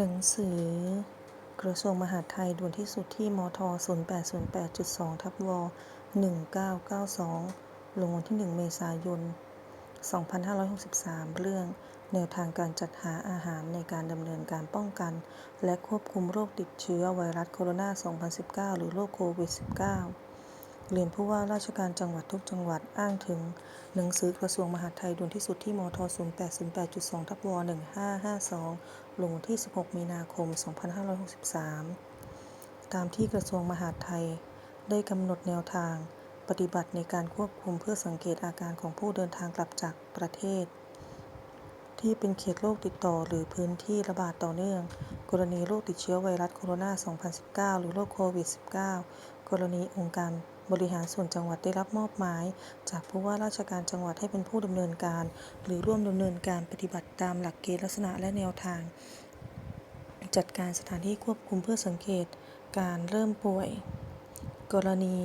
หนังสือ กระทรวงมหาดไทยด่วนที่สุดที่มท 0808.2 ทับว1992 ลงวันที่ 1 เมษายน 2563 เรื่อง แนวทางการจัดหาอาหารในการดำเนินการป้องกัน และควบคุมโรคติดเชื้อไวรัสโคโรนา 2019 หรือโรคโควิด -19 เรียนผู้ว่าราชการจังหวัดทุกจังหวัดอ้างถึง หนังสือกระทรวงมหาดไทยด่วนที่สุดที่มท 0808.2 ทับว1552 ลงวันที่ 16 มีนาคม 2563 ตามที่กระทรวงมหาดไทย ได้กำหนดแนวทาง ปฏิบัติในการควบคุมเพื่อสังเกตอาการของผู้เดินทางกลับจากประเทศ ที่เป็นเขตโรคติดต่อหรือพื้นที่ระบาดต่อเนื่อง กรณีโรคติดเชื้อไวรัสโคโรนา 2019 หรือโรคโควิด -19 กรณีองค์การ บริหารส่วนจังหวัดได้รับมอบหมาย จากผู้ว่าราชการจังหวัดให้เป็นผู้ดำเนินการ หรือร่วมดำเนินการปฏิบัติตามหลักเกณฑ์ลักษณะและแนวทาง จัดการสถานที่ควบคุมเพื่อสังเกตการเริ่มป่วย กรณี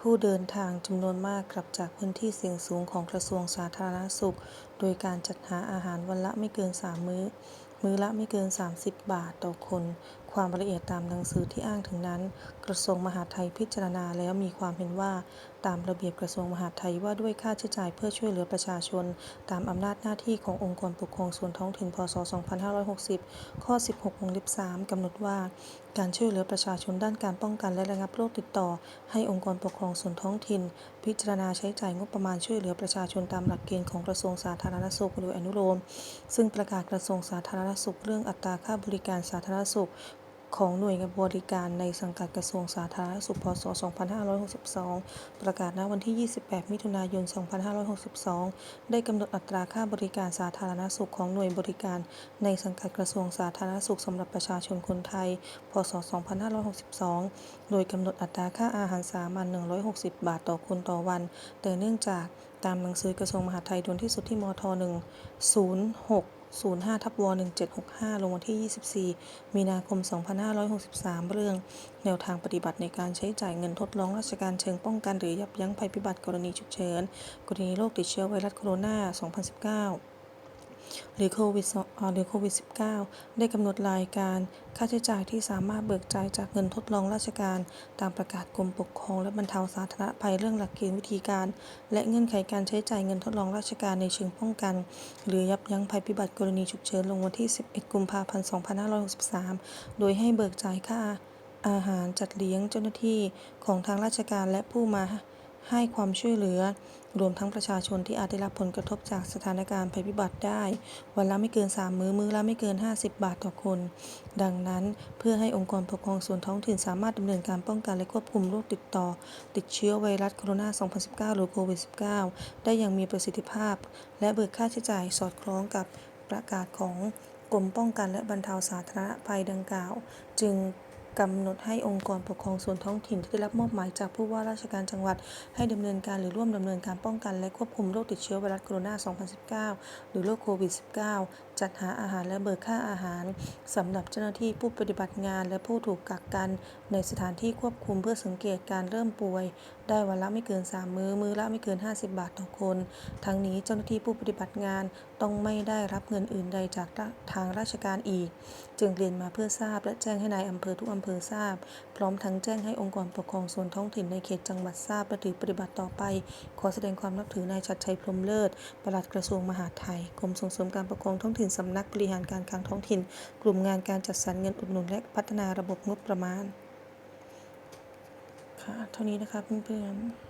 ผู้เดินทางจำนวนมากกลับจากพื้นที่เสี่ยงสูงของกระทรวงสาธารณสุข โดยการจัดหาอาหารวันละไม่เกิน 3 มื้อ มื้อละไม่เกิน 30 บาทต่อคน ความละเอียดตามหนังสือที่อ้างถึงนั้น กระทรวงมหาดไทยพิจารณาแล้วมีความเห็นว่าตามระเบียบกระทรวงมหาดไทยว่าด้วยค่าใช้จ่ายเพื่อช่วยเหลือประชาชน ตามอำนาจหน้าที่ขององค์กรปกครองส่วนท้องถิ่นพ.ศ.2560 ข้อ 16วงเล็บ3กำหนดว่า การช่วยเหลือประชาชนด้านการป้องกันและระงับโรคติดต่อ ให้องค์กรปกครองส่วนท้องถิ่น พิจารณาใช้จ่ายงบประมาณช่วยเหลือประชาชนตามหลักเกณฑ์ของกระทรวงสาธารณสุขโดยอนุโลม ซึ่งประกาศกระทรวงสาธารณสุขเรื่องอัตราค่าบริการสาธารณสุข ของหน่วยบริการในสังกัดกระทรวงสาธารณสุข พ.ศ.2562 ประกาศณวันที่ 28 มิถุนายน 2562 ได้กำหนดอัตราค่าบริการสาธารณสุขของหน่วยบริการในสังกัดกระทรวงสาธารณสุขสำหรับประชาชนคนไทย พ.ศ.2562 โดยกำหนดอัตราค่าอาหารสามัญ 160 บาทต่อคนต่อวัน แต่เนื่องจากตามหนังสือกระทรวงมหาดไทยด่วนที่สุดที่มท .106 05ทับว1765 ลงวันที่ 24 มีนาคม 2563 เรื่อง แนวทางปฏิบัติในการใช้จ่ายเงินทดลองราชการเชิงป้องกันหรือยับยั้งภัยพิบัติกรณีฉุกเฉิน กรณีโรคติดเชื้อไวรัสโคโรนา 2019 หรือโควิดหรือโควิด -19 ได้กำหนดรายการค่าใช้จ่ายที่สามารถเบิกจ่ายจากเงินทดลองราชการ ตามประกาศกรมปกครองและบรรเทาสาธารณภัยเรื่องหลักเกณฑ์วิธีการ และเงื่อนไขการใช้จ่ายเงินทดลองราชการในเชิงป้องกัน หรือยับยั้งภัยพิบัติกรณีฉุกเฉินลงวันที่ 11 กุมภาพันธ์ 2563 โดยให้เบิกจ่ายค่าอาหารจัดเลี้ยงเจ้าหน้าที่ของทางราชการและผู้มา ให้ความช่วยเหลือ รวมทั้งประชาชนที่อาจได้รับผลกระทบจากสถานการณ์ภัยพิบัติได้ วันละไม่เกิน 3 มื้อมื้อละไม่เกิน 50 บาทต่อคน ดังนั้นเพื่อให้องค์กรปกครองส่วนท้องถิ่นสามารถดำเนินการป้องกันและควบคุมโรคติดต่อ ติดเชื้อไวรัสโคโรนา 2019 หรือโควิด -19 ได้อย่างมีประสิทธิภาพ และเบิกค่าใช้จ่ายสอดคล้องกับประกาศของกรมป้องกันและบรรเทาสาธารณภัยดังกล่าว จึง กำหนดให้องค์กรปกครองส่วนท้องถิ่นที่ได้รับมอบหมายจากผู้ว่าราชการจังหวัด ให้ดำเนินการหรือร่วมดำเนินการป้องกันและควบคุมโรคติดเชื้อไวรัสโคโรนา 2019 หรือโรคโควิด -19 จัดหาอาหารและเบิกค่าอาหารสำหรับเจ้าหน้าที่ผู้ปฏิบัติงานและผู้ถูกกักกัน ในสถานที่ควบคุมเพื่อสังเกตการเริ่มป่วย ได้วันละไม่เกิน 3 มื้อ มื้อละไม่เกิน 50 บาทต่อคน ทั้งนี้เจ้าหน้าที่ผู้ปฏิบัติงานต้องไม่ได้รับเงินอื่นใดจากทางราชการอีก จึงเรียนมาเพื่อทราบและแจ้งให้นายอำเภอทุกอำเภอทราบ พร้อมทั้งแจ้งให้องค์กรปกครองส่วนท้องถิ่นในเขตจังหวัดทราบและถือปฏิบัติต่อไป ขอแสดงความนับถือนายชัดชัยพรมเลิศปลัดกระทรวงมหาดไทยกรมส่งเสริมการปกครองท้องถิ่นสำนักบริหารการคลังท้องถิ่น กลุ่มงานการจัดสรรเงินอุดหนุนและพัฒนาระบบงบประมาณ ค่ะ เท่านี้นะคะเพื่อนๆ